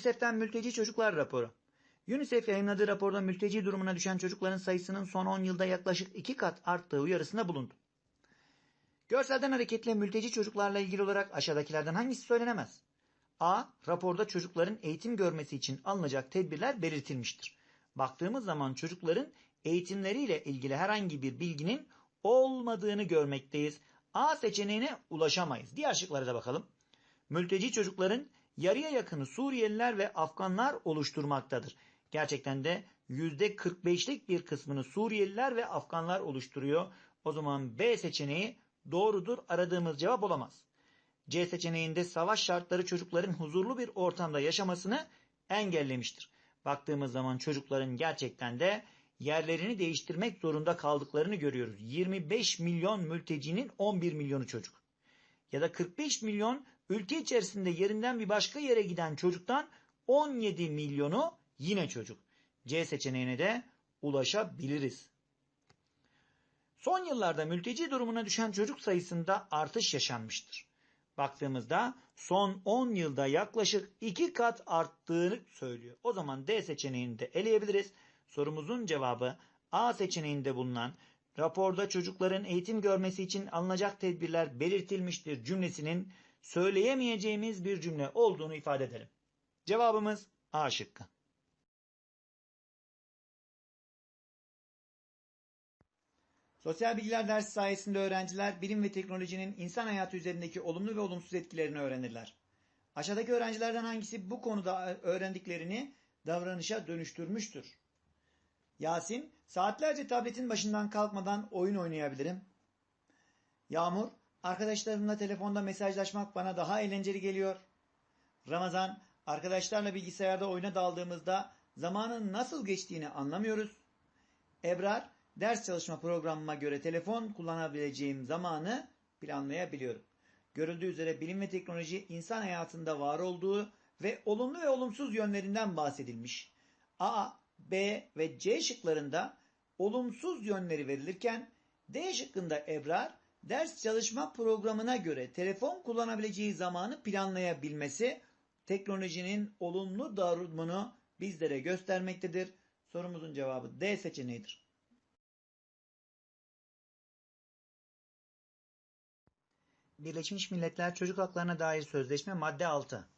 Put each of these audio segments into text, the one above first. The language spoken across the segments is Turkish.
UNICEF'ten mülteci çocuklar raporu. UNICEF yayınladığı raporda mülteci durumuna düşen çocukların sayısının son 10 yılda yaklaşık 2 kat arttığı uyarısında bulundu. Görselden hareketle mülteci çocuklarla ilgili olarak aşağıdakilerden hangisi söylenemez? A. Raporda çocukların eğitim görmesi için alınacak tedbirler belirtilmiştir. Baktığımız zaman çocukların eğitimleriyle ilgili herhangi bir bilginin olmadığını görmekteyiz. A seçeneğine ulaşamayız. Diğer şıklara da bakalım. Mülteci çocukların yarıya yakını Suriyeliler ve Afganlar oluşturmaktadır. Gerçekten de %45'lik bir kısmını Suriyeliler ve Afganlar oluşturuyor. O zaman B seçeneği doğrudur. Aradığımız cevap olamaz. C seçeneğinde savaş şartları çocukların huzurlu bir ortamda yaşamasını engellemiştir. Baktığımız zaman çocukların gerçekten de yerlerini değiştirmek zorunda kaldıklarını görüyoruz. 25 milyon mültecinin 11 milyonu çocuk. Ya da 45 milyon ülke içerisinde yerinden bir başka yere giden çocuktan 17 milyonu yine çocuk. C seçeneğine de ulaşabiliriz. Son yıllarda mülteci durumuna düşen çocuk sayısında artış yaşanmıştır. Baktığımızda son 10 yılda yaklaşık 2 kat arttığını söylüyor. O zaman D seçeneğini de eleyebiliriz. Sorumuzun cevabı A seçeneğinde bulunan raporda çocukların eğitim görmesi için alınacak tedbirler belirtilmiştir cümlesinin söyleyemeyeceğimiz bir cümle olduğunu ifade edelim. Cevabımız A şıkkı. Sosyal bilgiler dersi sayesinde öğrenciler bilim ve teknolojinin insan hayatı üzerindeki olumlu ve olumsuz etkilerini öğrenirler. Aşağıdaki öğrencilerden hangisi bu konuda öğrendiklerini davranışa dönüştürmüştür? Yasin, saatlerce tabletin başından kalkmadan oyun oynayabilirim. Yağmur, arkadaşlarımla telefonda mesajlaşmak bana daha eğlenceli geliyor. Ramazan, arkadaşlarla bilgisayarda oyuna daldığımızda zamanın nasıl geçtiğini anlamıyoruz. Ebrar, ders çalışma programıma göre telefon kullanabileceğim zamanı planlayabiliyorum. Görüldüğü üzere bilim ve teknoloji insan hayatında var olduğu ve olumlu ve olumsuz yönlerinden bahsedilmiş. A, B ve C şıklarında olumsuz yönleri verilirken D şıkkında Ebrar ders çalışma programına göre telefon kullanabileceği zamanı planlayabilmesi teknolojinin olumlu durumunu bizlere göstermektedir. Sorumuzun cevabı D seçeneğidir. Birleşmiş Milletler Çocuk Haklarına Dair Sözleşme Madde 6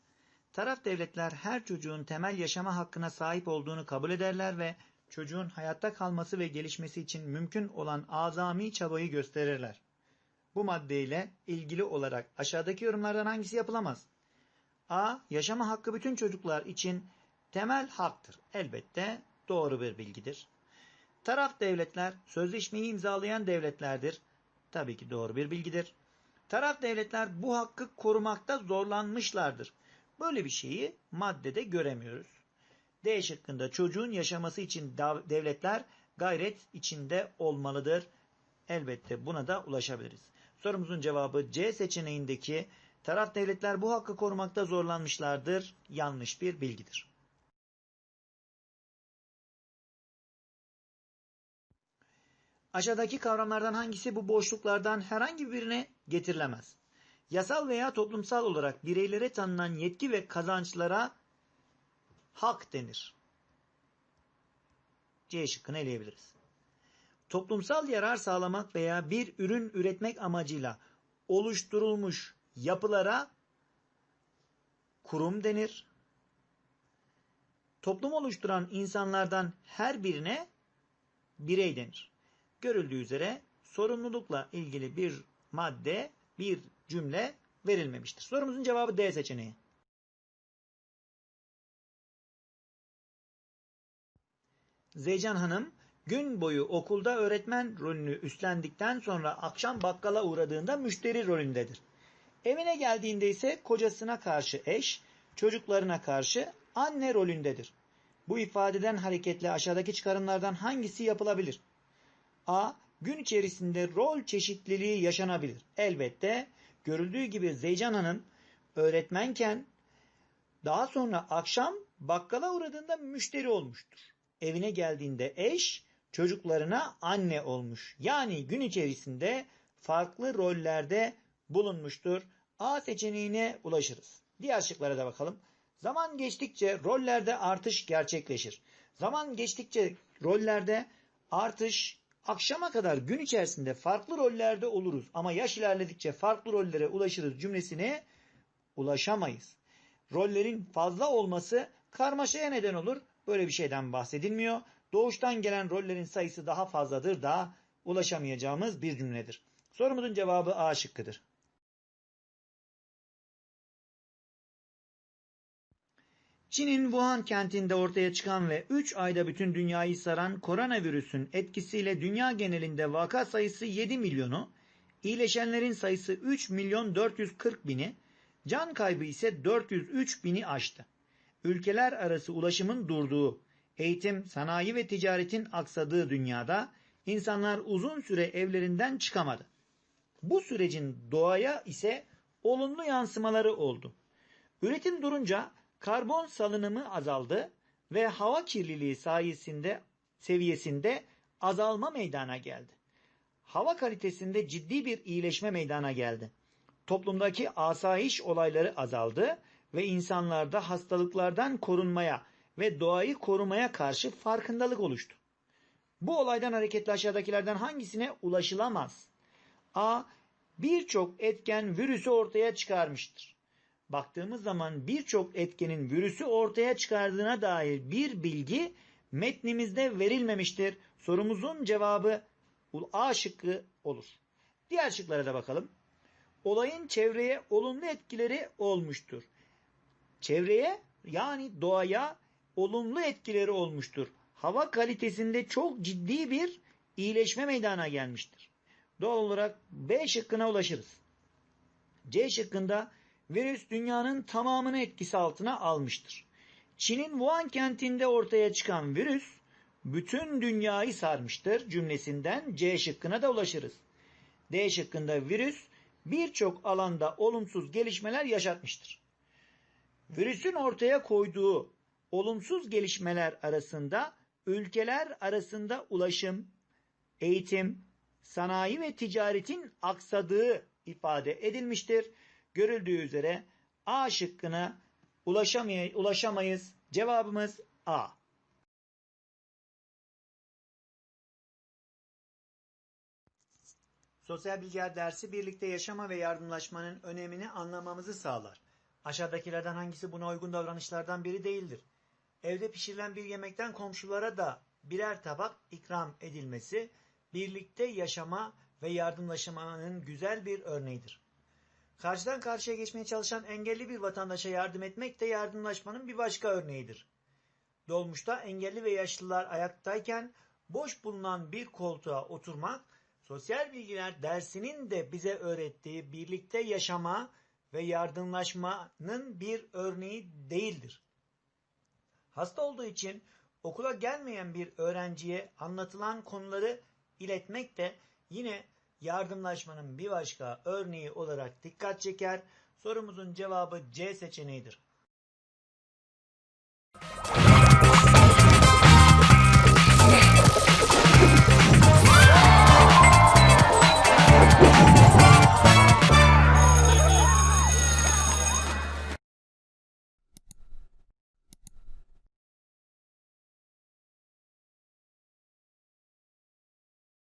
Taraf devletler her çocuğun temel yaşama hakkına sahip olduğunu kabul ederler ve çocuğun hayatta kalması ve gelişmesi için mümkün olan azami çabayı gösterirler. Bu maddeyle ilgili olarak aşağıdaki yorumlardan hangisi yapılamaz? A. Yaşama hakkı bütün çocuklar için temel haktır. Elbette doğru bir bilgidir. Taraf devletler sözleşmeyi imzalayan devletlerdir. Tabii ki doğru bir bilgidir. Taraf devletler bu hakkı korumakta zorlanmışlardır. Böyle bir şeyi maddede göremiyoruz. D şıkkında çocuğun yaşaması için devletler gayret içinde olmalıdır. Elbette buna da ulaşabiliriz. Sorumuzun cevabı C seçeneğindeki taraf devletler bu hakkı korumakta zorlanmışlardır. Yanlış bir bilgidir. Aşağıdaki kavramlardan hangisi bu boşluklardan herhangi birine getirilemez? Yasal veya toplumsal olarak bireylere tanınan yetki ve kazançlara hak denir. C şıkkını eleyebiliriz. Toplumsal yarar sağlamak veya bir ürün üretmek amacıyla oluşturulmuş yapılara kurum denir. Toplum oluşturan insanlardan her birine birey denir. Görüldüğü üzere sorumlulukla ilgili bir madde, bir cümle verilmemiştir. Sorumuzun cevabı D seçeneği. Zeycan Hanım gün boyu okulda öğretmen rolünü üstlendikten sonra akşam bakkala uğradığında müşteri rolündedir. Evine geldiğinde ise kocasına karşı eş, çocuklarına karşı anne rolündedir. Bu ifadeden hareketle aşağıdaki çıkarımlardan hangisi yapılabilir? A. Gün içerisinde rol çeşitliliği yaşanabilir. Elbette görüldüğü gibi Zeycan Hanım öğretmenken daha sonra akşam bakkala uğradığında müşteri olmuştur. Evine geldiğinde eş, çocuklarına anne olmuş. Yani gün içerisinde farklı rollerde bulunmuştur. A seçeneğine ulaşırız. Diğer şıklara da bakalım. Zaman geçtikçe rollerde artış gerçekleşir. Zaman geçtikçe rollerde artış akşama kadar gün içerisinde farklı rollerde oluruz ama yaş ilerledikçe farklı rollere ulaşırız cümlesine ulaşamayız. Rollerin fazla olması karmaşaya neden olur. Böyle bir şeyden bahsedilmiyor. Doğuştan gelen rollerin sayısı daha fazladır da ulaşamayacağımız bir cümledir. Sorumuzun cevabı A şıkkıdır. Çin'in Wuhan kentinde ortaya çıkan ve 3 ayda bütün dünyayı saran koronavirüsün etkisiyle dünya genelinde vaka sayısı 7 milyonu, iyileşenlerin sayısı 3 milyon 440 bini, can kaybı ise 403 bini aştı. Ülkeler arası ulaşımın durduğu, eğitim, sanayi ve ticaretin aksadığı dünyada insanlar uzun süre evlerinden çıkamadı. Bu sürecin doğaya ise olumlu yansımaları oldu. Üretim durunca karbon salınımı azaldı ve hava kirliliği sayesinde seviyesinde azalma meydana geldi. Hava kalitesinde ciddi bir iyileşme meydana geldi. Toplumdaki asayiş olayları azaldı ve insanlarda hastalıklardan korunmaya ve doğayı korumaya karşı farkındalık oluştu. Bu olaydan hareketle aşağıdakilerden hangisine ulaşılamaz? A. Birçok etken virüsü ortaya çıkarmıştır. Baktığımız zaman birçok etkenin virüsü ortaya çıkardığına dair bir bilgi metnimizde verilmemiştir. Sorumuzun cevabı A şıkkı olur. Diğer şıklara da bakalım. Olayın çevreye olumlu etkileri olmuştur. Çevreye yani doğaya olumlu etkileri olmuştur. Hava kalitesinde çok ciddi bir iyileşme meydana gelmiştir. Doğal olarak B şıkkına ulaşırız. C şıkkında virüs dünyanın tamamını etkisi altına almıştır. Çin'in Wuhan kentinde ortaya çıkan virüs bütün dünyayı sarmıştır cümlesinden C şıkkına da ulaşırız. D şıkkında virüs birçok alanda olumsuz gelişmeler yaşatmıştır. Virüsün ortaya koyduğu olumsuz gelişmeler arasında ülkeler arasında ulaşım, eğitim, sanayi ve ticaretin aksadığı ifade edilmiştir. Görüldüğü üzere A şıkkına ulaşamay ulaşamayız. Cevabımız A. Sosyal bilgiler dersi birlikte yaşama ve yardımlaşmanın önemini anlamamızı sağlar. Aşağıdakilerden hangisi buna uygun davranışlardan biri değildir? Evde pişirilen bir yemekten komşulara da birer tabak ikram edilmesi birlikte yaşama ve yardımlaşmanın güzel bir örneğidir. Karşıdan karşıya geçmeye çalışan engelli bir vatandaşa yardım etmek de yardımlaşmanın bir başka örneğidir. Dolmuşta engelli ve yaşlılar ayaktayken boş bulunan bir koltuğa oturmak, sosyal bilgiler dersinin de bize öğrettiği birlikte yaşama ve yardımlaşmanın bir örneği değildir. Hasta olduğu için okula gelmeyen bir öğrenciye anlatılan konuları iletmek de yine yardımlaşmanın bir başka örneği olarak dikkat çeker. Sorumuzun cevabı C seçeneğidir.